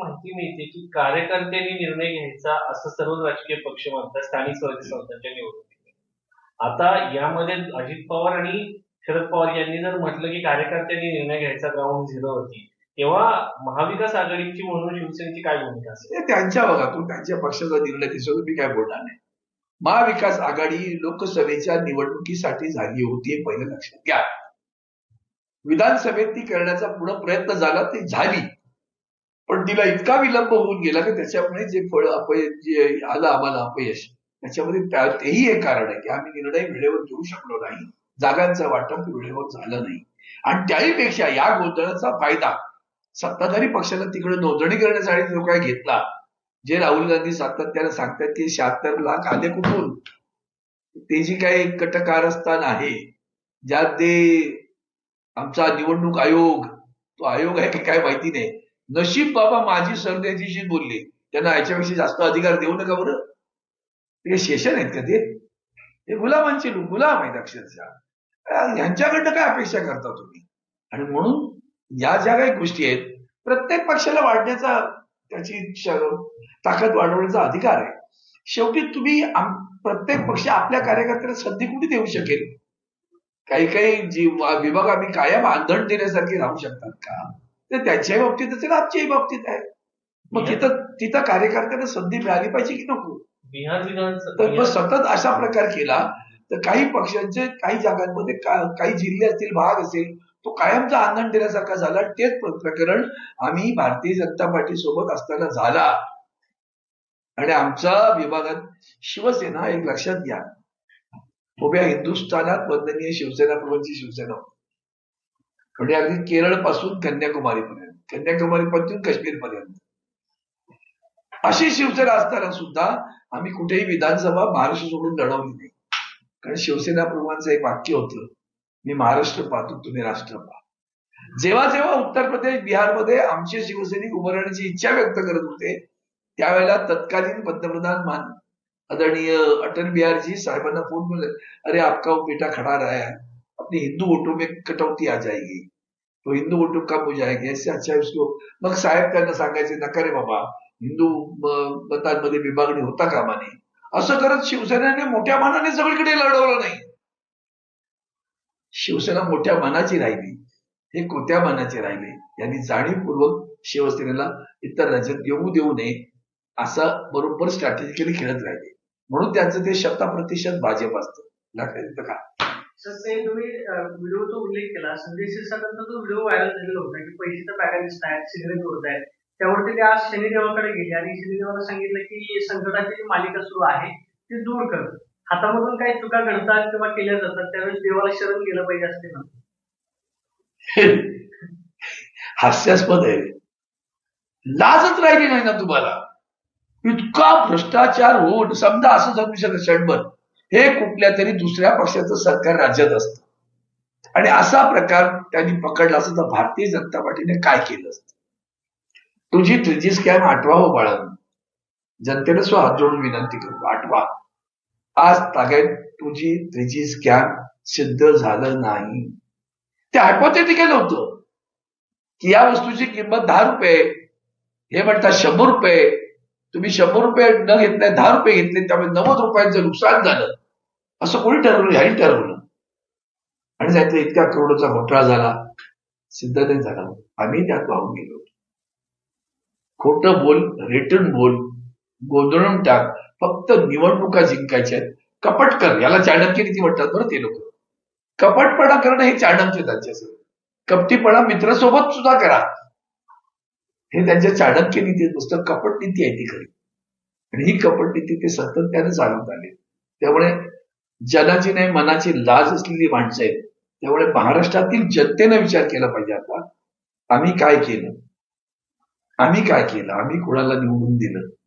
माहिती मिळते की कार्यकर्त्यांनी निर्णय घ्यायचा असं सर्व राजकीय पक्ष म्हणतात स्थानिक स्वराज्य संस्थांच्या निवडणुकीत आता यामध्ये अजित पवार आणि शरद पवार यांनी जर म्हटलं की कार्यकर्त्यांनी निर्णय घ्यायचा ग्राउंड होती तेव्हा महाविकास आघाडीची म्हणून शिवसेनेची काय भूमिका असेल? त्यांच्या बघा त्यांच्या पक्षाचा निर्णय त्याच्यावर मी काय बोलणार नाही. महाविकास आघाडी लोकसभेच्या निवडणुकीसाठी झाली होती हे पहिलं लक्षात घ्या. विधानसभेत ती करण्याचा पुढे प्रयत्न झाला ती झाली. पण तिला इतका विलंब होऊन गेला की त्याच्यामुळे जे फळ अपयश जे आलं आम्हाला अपयश त्याच्यामध्ये तेही एक कारण आहे की आम्ही निर्णय वेळेवर घेऊ शकलो नाही. जागांचं वाटप वेळेवर झालं नाही. आणि त्याही पेक्षा या गोंधळाचा फायदा सत्ताधारी पक्षाला तिकडे नोंदणी करण्यासाठी जो काय घेतला जे राहुल गांधी सातत्यानं सांगतात की शहात्तर लाख आले कुठून? ते जी काही कटकारस्थान आहे ज्यात ते आमचा निवडणूक आयोग तो आयोग आहे की काय माहिती नाही. नशीब बाबा माझी सरदेशीशी बोलली. त्यांना याच्यापेक्षा जास्त अधिकार देऊ नका बरं. ते शेषण आहेत का ते? हे गुलामांचे गुलाम आहेत अक्षरशः. अं, ह्यांच्याकडनं काय अपेक्षा करता तुम्ही? आणि म्हणून या ज्या काही गोष्टी आहेत प्रत्येक पक्षाला वाढण्याचा त्याची ताकद वाढवण्याचा अधिकार आहे. शेवटी तुम्ही प्रत्येक पक्ष आपल्या कार्यकर्त्याला संधी कुठे देऊ शकेल? काही काही जी विभाग आम्ही कायम आंधण देण्यासारखे राहू शकतात का? ते त्यांच्याही बाबतीत असेल आमच्याही बाबतीत आहे. मग तिथं तिथं कार्यकर्त्यांना संधी मिळाली पाहिजे की नको? बिहार तर मग सतत अशा प्रकार केला तर काही पक्षांचे काही जागांमध्ये काही जिल्हे असतील भाग असेल तो कायमचा आंदोलन देण्यासारखा झाला. तेच प्र- प्रकरण आम्ही भारतीय जनता पार्टी सोबत असताना झाला. आणि आमच्या विभागात शिवसेना एक लक्षात घ्या. उभ्या हिंदुस्थानात वंदनीय शिवसेना प्रमुखची शिवसेना होती. म्हणजे अगदी केरळपासून कन्याकुमारी पर्यंत कन्याकुमारी पासून काश्मीर पर्यंत अशी शिवसेना असताना सुद्धा आम्ही कुठेही विधानसभा महाराष्ट्र सोडून लढवली नाही. कारण शिवसेना प्रमुखांचं एक वाक्य होतं मी महाराष्ट्र पाहतो तुम्ही राष्ट्र पहा. जेव्हा जेव्हा उत्तर प्रदेश बिहारमध्ये आमचे शिवसैनिक उभं राहण्याची इच्छा व्यक्त करत होते त्यावेळेला तत्कालीन पंतप्रधान मान आदरणीय अटल बिहारजी साहेबांना फोन केला अरे आपका वो बेटा खड़ा रहा अपने हिंदू वोटों में कटौती आ जाएगी। तो हिंदू वोटों कम हो जाएगी? ऐसे अच्छा है उसको। मग साहेब त्यांना सांगायचे नका रे बाबा। हिंदू मतांमध्ये विभागणी होता कामा नये असं करत शिवसेनेने मोठ्या मानाने सगळीकडे लढवलं नाही। शिवसेना मोठ्या मानाची राहिली हे कोत्या मानाचे राहिले यांनी जाणीवपूर्वक शिवसेनेला इतर राज्यात येऊ देऊ नये असं बरोबर स्ट्रॅटेजिकली खेळत राहिले. म्हणून त्यांचं ते शतप्रतिशत भाजप असतं. लक्षात येतं का? सर ते तुम्ही व्हिडिओचा उल्लेख केला. संजय शिरसाटांचा जो व्हिडिओ व्हायरल झालेला होता की पैसे बॅगा दिसत आहेत सिगरेट होत आहेत. त्यावरती ते आज शनिदेवाकडे गेले आणि शनिदेवाला सांगितलं की संकटाची जी मालिका सुरू आहे ती दूर कर. हातामधून काही चुका घडतात किंवा केल्या जातात त्यावेळेस देवाला शरण गेलं पाहिजे असते ना हास्यास्पद आहे. लाजच राहिली नाही ना तुम्हाला? इतका भ्रष्टाचार होऊन समजा असं जगू शकत क्षणभर हे कुठल्या तरी दुसऱ्या पक्षाचं सरकार राज्यात असतं. आणि असा प्रकार त्यांनी पकडला असं तर भारतीय जनता पार्टीने काय केलं असतं? तुझी त्रिजी स्कॅम आठवा हो बाळांनो. जनतेने स्व हात जोडून विनंती करतो आठवा. आज ताग्यात तुझी त्रिजी स्कॅम सिद्ध झालं नाही. ते हायपोथेटिकल होतं. की या वस्तूची किंमत दहा रुपये हे म्हणतात शंभर रुपये तुम्ही शंभर रुपये न घेतले दहा रुपये घेतले त्यामुळे नव्वद रुपयांचं नुकसान झालं. असं कोणी ठरवलं? ह्याही ठरवलं. आणि त्यातला इतक्या करोडचा घोटाळा झाला. सिद्ध नाही झाला. आम्ही त्यात वाहून गेलो खोटं बोल रिटर्न बोल गोंधळून टाक. फक्त निवडणुका जिंकायच्या आहेत. कपट कर. याला चाणक्य नीती म्हणतात बरं ते लोक. कपटपणा करणं हे चाणक्य त्यांच्यासाठी कपटीपणा मित्रासोबत सुद्धा करा. हे त्यांच्या चाणक्य नीती पुस्तक कपट नीती आहे ती खरी. आणि ही कपट नीती ते सातत्याने चालवत आले. त्यामुळे जनाची नाही मनाची लाज असलेली माणसं आहेत. त्यामुळे महाराष्ट्रातील जनतेने विचार केला पाहिजे आता. आम्ही काय केलं? आम्ही काय केलं? आम्ही कोणाला निवडून दिलं?